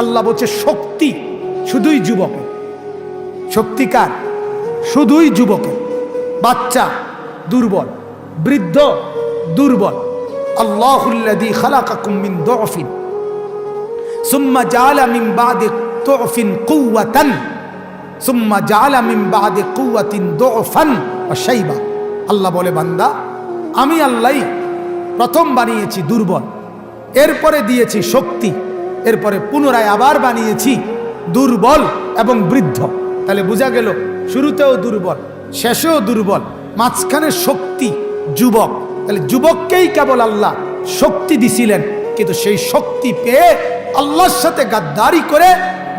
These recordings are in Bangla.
আল্লাহ বলছে, শক্তি শুধুই যুবকের। শক্তিকার শুধুই যুবকের। বাচ্চা দুর্বল, বৃদ্ধ দুর্বল। সুম্মা সুম্মা আল্লাহ বলে, বান্দা, আমি আল্লাহই প্রথম বানিয়েছি দুর্বল। এরপরে দিয়েছি শক্তি। এরপরে পুনরায় আবার বানিয়েছি, দুর্বল এবং বৃদ্ধ। তাহলে বোঝা গেল, শুরুতেও দুর্বল, শেষেও দুর্বল, মাঝখানে শক্তি, যুবক। তাহলে যুবককেই কেবল আল্লাহ শক্তি দিছিলেন, কিন্তু সেই শক্তি পেয়ে আল্লাহর সাথে গাদ্দারি করে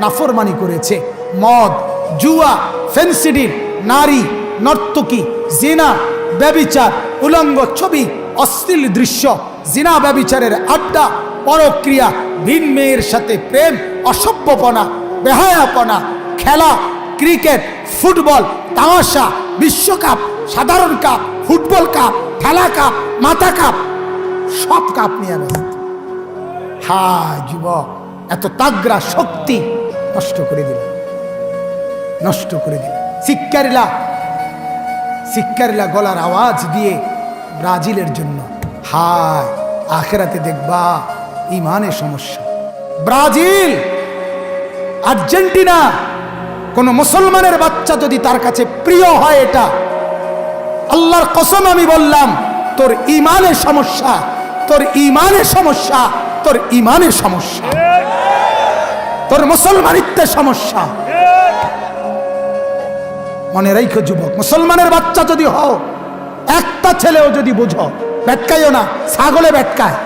নাফরমানি করেছে। মদ, জুয়া, ফেন্সিডিল, নারী, নর্তকী, জিনা, ব্যবিচার, উলঙ্গ ছবি, অশ্লীল দৃশ্য, জিনা ব্যবিচারের আড্ডা পরক্রিয়া ভিন মেয়ের সাথে প্রেম, অসভ্যপনা, বেহায়াপনা, খেলা, ক্রিকেট, ফুটবল, তামাশা, বিশ্বকাপ, সাধারণ কাপ, ফুটবল কাপ, খেলা কাপ, মাথা কাপ, সব কাপ নিয়ে ব্যস্ত হায় যুবক, এত তাগরা শক্তি নষ্ট করে দিল। নষ্ট করে দিল। শিক্ষারিলা শিক্ষারিলা গলার আওয়াজ দিয়ে ব্রাজিলের জন্য, হায়, আখেরাতে দেখবা। ইমানের সমস্যা। ব্রাজিল, আর্জেন্টিনা, কোন মুসলমানের বাচ্চা যদি তার কাছে প্রিয় হয় এটা, আল্লাহর কসম আমি বললাম, তোর ইমানের সমস্যা, তোর ইমানের সমস্যা, তোর ইমানের সমস্যা। তোর মুসলমানিত্বের সমস্যা। মনে রাইখো যুবক, মুসলমানের বাচ্চা যদি হও, একটা ছেলেও যদি বুঝো ব্যাটকাইও না, ছাগলে ব্যাটকায়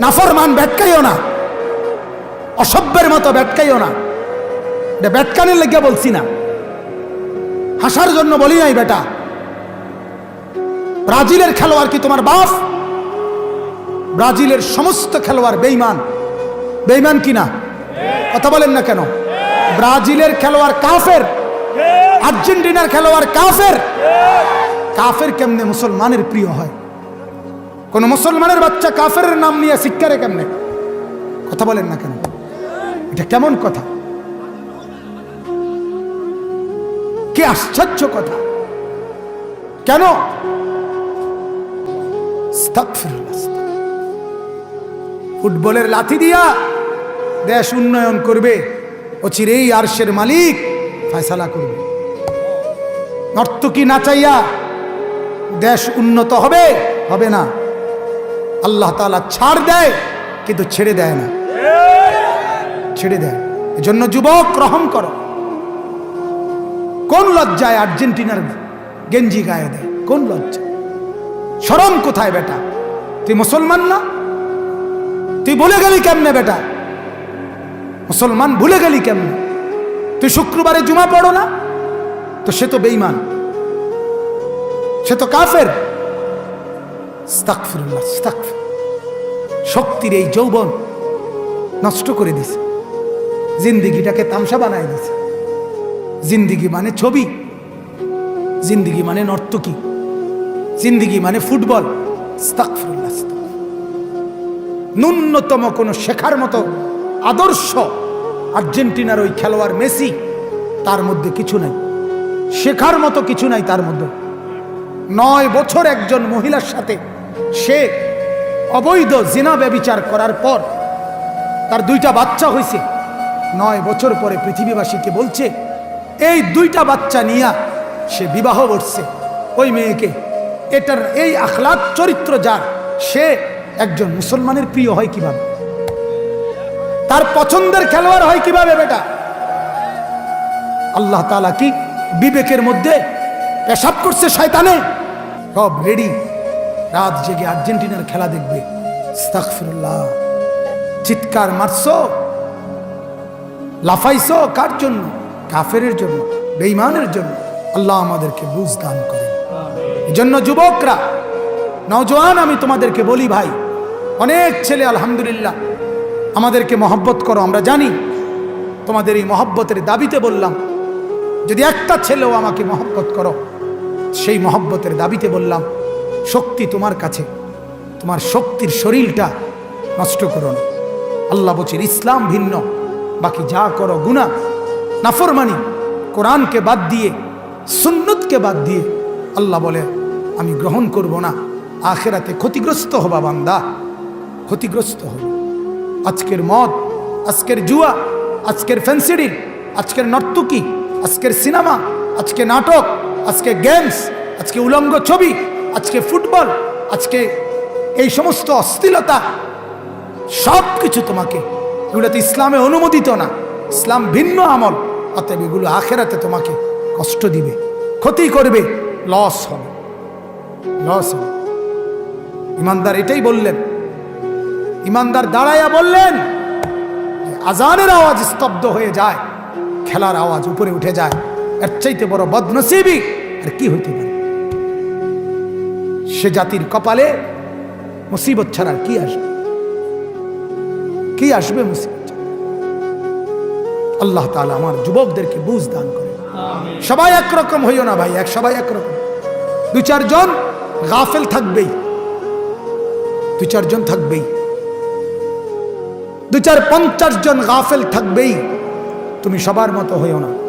নাফরমান ব্যাটকাইও না। অসভ্যের মতো ব্যাটকাইও না। এটা ব্যাটকানের লেগে বলছি না। হাসার জন্য বলি নাই বেটা। ব্রাজিলের খেলোয়াড় কি তোমার বাপ? ব্রাজিলের সমস্ত খেলোয়াড় বেইমান বেইমান কি না? কথা বলেন না কেন? ব্রাজিলের খেলোয়াড় কাফের। আর্জেন্টিনার খেলোয়াড় কাফের। কাফের কেমনে মুসলমানের প্রিয় হয়? কোন মুসলমানের বাচ্চা কাফের নাম নিয়ে শিক্ষারে কেমনে? কথা বলেন না কেন? এটা কেমন কথা? কি আশ্চর্য কথা। কেন। ফুটবলের লাথি দিয়া দেশ উন্নয়ন করবে, অচিরেই আরশের মালিক ফয়সালা করবে। নর্তকী নাচাইয়া দেশ উন্নত হবে হবে না। আল্লাহ তাআলা ছাড় দেয়, কিন্তু ছেড়ে দেয় না। ছেড়ে দেয়। এজন্য যুবক, রহম করো। কোন লজ্জায় আর্জেন্টিনার গেঞ্জি গায়ে দেয়? কোন লজ্জা? সরম কোথায় বেটা? তুই মুসলমান না? তুই ভুলে গেলি কেমনে বেটা? মুসলমান ভুলে গেলি কেমনে? তুই শুক্রবারে জুমা পড়ো না? তো সে তো বেইমান সে তো কাফের। আস্তাগফিরুল্লাহ, আস্তাগফির। শক্তির এই যৌবন নষ্ট করে দিছে। জিন্দিগিটাকে তামসা বানায় দিছে। জিন্দিগি মানে ছবি জিন্দিগি মানে নর্তকী জিন্দিগি মানে ফুটবল। আস্তাগফির। ন্যূনতম কোনো শেখার মতো আদর্শ আর্জেন্টিনার ওই খেলোয়াড় মেসি তার মধ্যে কিছু নাই। শেখার মতো কিছু নাই তার মধ্যে। নয় বছর একজন মহিলার সাথে সে অবৈধ জিনা ব্যবিচার করার পর তার দুইটা বাচ্চা হয়েছে। নয় বছর পরে পৃথিবীবাসীকে বলছে, এই দুইটা বাচ্চা নিয়া সে বিবাহ করছে। ওই মেয়েকে, এটার এই আখলাদ চরিত্র যার, সে একজন মুসলমানের প্রিয় হয় কীভাবে? তার পছন্দের খেলোয়াড় হয় কীভাবে বেটা? আল্লাহ তালা কি বিবেকের মধ্যে পেশাব করছে শয়তানে? সব রেডি রাত জেগে আর্জেন্টিনার খেলা দেখবে। চিৎকার মারছো? লাফাইছো? কার জন্য? কাফেরের জন্য বেঈমানের জন্য। আল্লাহ আমাদেরকে বুঝ দান করে এজন্য যুবকরা নওজোয়ান আমি তোমাদেরকে বলি ভাই অনেক ছেলে আলহামদুলিল্লাহ আমাদেরকে মহব্বত করো আমরা জানি তোমাদের এই মহব্বতের দাবিতে বললাম যদি একটা ছেলেও আমাকে মহব্বত করো সেই মহব্বতের দাবিতে বললাম শক্তি তোমার কাছে। তোমার শক্তির শরীরটা নষ্ট করো না। আল্লাহ বলছেন, ইসলাম ভিন্ন। বাকি যা করো গুণা নাফরমানি। কোরআনকে বাদ দিয়ে, সুন্নতকে বাদ দিয়ে আল্লাহ বলে, আমি গ্রহণ করব না। আখেরাতে ক্ষতিগ্রস্ত হবা বান্দা। ক্ষতিগ্রস্ত হবে। আজকের মদ, আজকের জুয়া, আজকের ফেন্সিডিল আজকের নর্তকী, আজকের সিনেমা, আজকে নাটক, আজকে গেমস, আজকে উলঙ্গ ছবি আজকে ফুটবল, আজকে এই সমস্ত অস্থিলতা সব কিছু তোমাকে এগুলো তো ইসলামে অনুমোদিত না। ইসলাম ভিন্ন আমল, অতএব এগুলো আখেরাতে তোমাকে কষ্ট দিবে, ক্ষতি করবে লস হবে লস হবে। ইমানদার এটাই বললেন। ইমানদার দাঁড়াইয়া বললেন আজানের আওয়াজ স্তব্ধ হয়ে যায়, খেলার আওয়াজ উপরে উঠে যায়। এর চাইতে বড় বদনসিবি আর কি হইতে পারে? সে জাতির কপালে মুসিবত ছাড়া কি আসবে? কি আসবে মুসিবত আল্লাহ তাআলা আমার যুবকদেরকে বুঝ দান করে সবাই একরকম হইও না ভাই এক সবাই একরকম। দু চারজন গাফেল থাকবেই। দু চারজন থাকবেই। দু চার পঞ্চাশ জন গাফেল থাকবেই। তুমি সবার মতো হইও না।